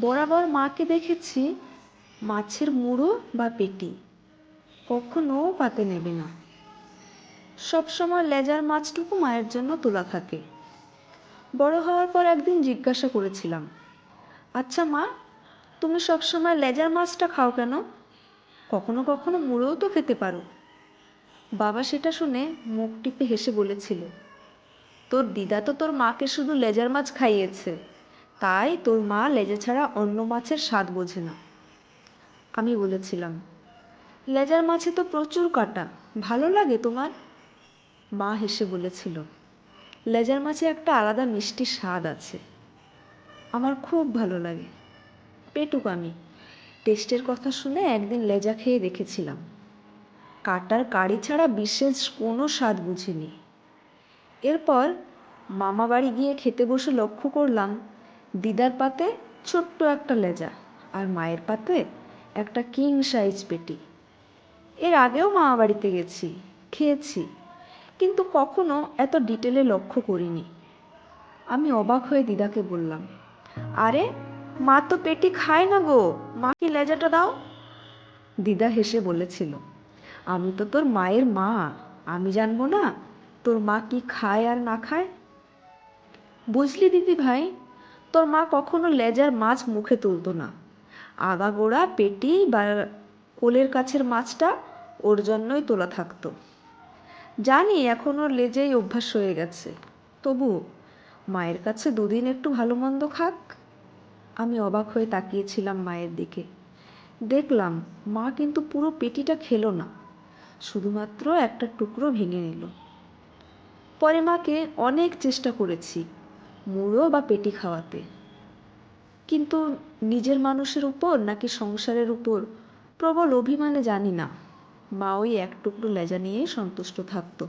বরাবর মাকে দেখেছি মাছের মুড়ো বা পেটি। কখনো পাতে নেবে না। সবসময় লেজার মাছটুকু মায়ের জন্য তোলা থাকে। বড় হওয়ার পর একদিন জিজ্ঞাসা করেছিলাম আচ্ছা মা, তুমি সবসময় লেজার মাছটা খাও কেন? কখনো কখনো মুড়োও তো খেতে পারো। বাবা সেটা শুনে মুখ টিপে হেসে বলেছিল, তোর দিদা তো তোর মাকে শুধু লেজার মাছ খাইয়েছে। তাই তোর মা লেজা ছাড়া অন্য মাছের স্বাদ বোঝে না। আমি বলেছিলাম, লেজার মাছে তো প্রচুর কাটা, ভালো লাগে তোমার? মা হেসে বলেছিল, লেজার মাছে একটা আলাদা মিষ্টি স্বাদ আছে, আমার খুব ভালো লাগে। পেটুক আমি। টেস্টের কথা শুনে একদিন লেজা খেয়ে দেখেছিলাম, কাটার কাড়ি ছাড়া বিশেষ কোনো স্বাদ বুঝিনি। এরপর মামা বাড়ি গিয়ে খেতে বসে লক্ষ্য করলাম দিদার পাতে ছোট্ট একটা লেজা আর মায়ের পাতে একটা কিং সাইজ পেটি। এর আগেও মামা বাড়িতে গেছি, খেয়েছি, কিন্তু কখনো এত ডিটেলে লক্ষ্য করিনি। আমি অবাক হয়ে দিদাকে বললাম, আরে, মা তো পেটি খায় না গো, মা কি লেজাটা দাও? দিদা হেসে বলেছিল, আমি তো তোর মায়ের মা, আমি জানব না তোর মা কি খায় আর না খায়? বুঝলি দিদি ভাই তোর মা কখনো লেজার মাছ মুখে তুলতো না। আগাগোড়া পেটি বা কোলের কাছের মাছটা ওর জন্যই তোলা থাকতো। জানি এখন ওর লেজেই অভ্যাস হয়ে গেছে। তবু মায়ের কাছে দুদিন একটু ভালো মন্দ খাক। আমি অবাক হয়ে তাকিয়েছিলাম মায়ের দিকে। দেখলাম মা কিন্তু পুরো পেটিটা খেলো না, শুধুমাত্র একটা টুকরো ভেঙে নিল। পরে মাকে অনেক চেষ্টা করেছি মুড়ো বা পেটি খাওয়াতে। কিন্তু নিজের মানুষের উপর নাকি সংসারের উপর প্রবল অভিমানে জানি না, মা ওই এক টুকরো লেজা নিয়েই সন্তুষ্ট থাকতো।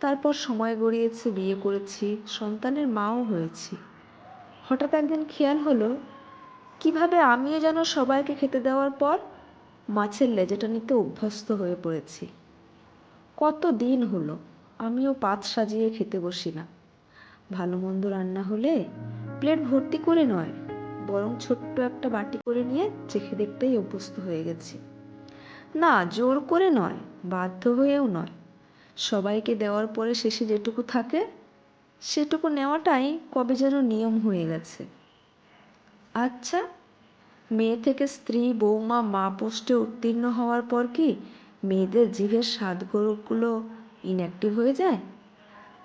তারপর সময় গড়িয়েছে, বিয়ে করেছি, সন্তানের মাও হয়েছি। হঠাৎ একদিন খেয়াল হলো, কীভাবে আমিও যেন সবাইকে খেতে দেওয়ার পর মাছের লেজাটা নিতে অভ্যস্ত হয়ে পড়েছি। কত দিন হলো, আমিও পাত সাজিয়ে খেতে বসি না। ভালো মন্দ রান্না হলে প্লেট ভর্তি করে নয়, বরং ছোট্ট একটা বাটি করে নিয়ে চেখে দেখতেই অভ্যস্ত হয়ে গেছি। না, জোর করে নয়, বাধ্য হয়েও নয়। সবাইকে দেওয়ার পরে শেষে যেটুকু থাকে, সেটুকু নেওয়াটাই কবে যেন নিয়ম হয়ে গেছে। আচ্ছা মেয়ে থেকে স্ত্রী, বৌমা, মা পোস্টে উত্তীর্ণ হওয়ার পর কি মেয়েদের জিভের স্বাদগুলো ইনঅ্যাক্টিভ হয়ে যায়?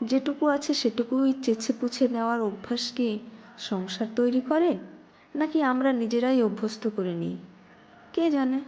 যেটুকু আছে সেটুকুই চেছে পুছে নেওয়ার অভ্যাস কি সংসার তৈরি করে, নাকি আমরা নিজেরাই অভ্যস্ত করে নিই? কে জানে?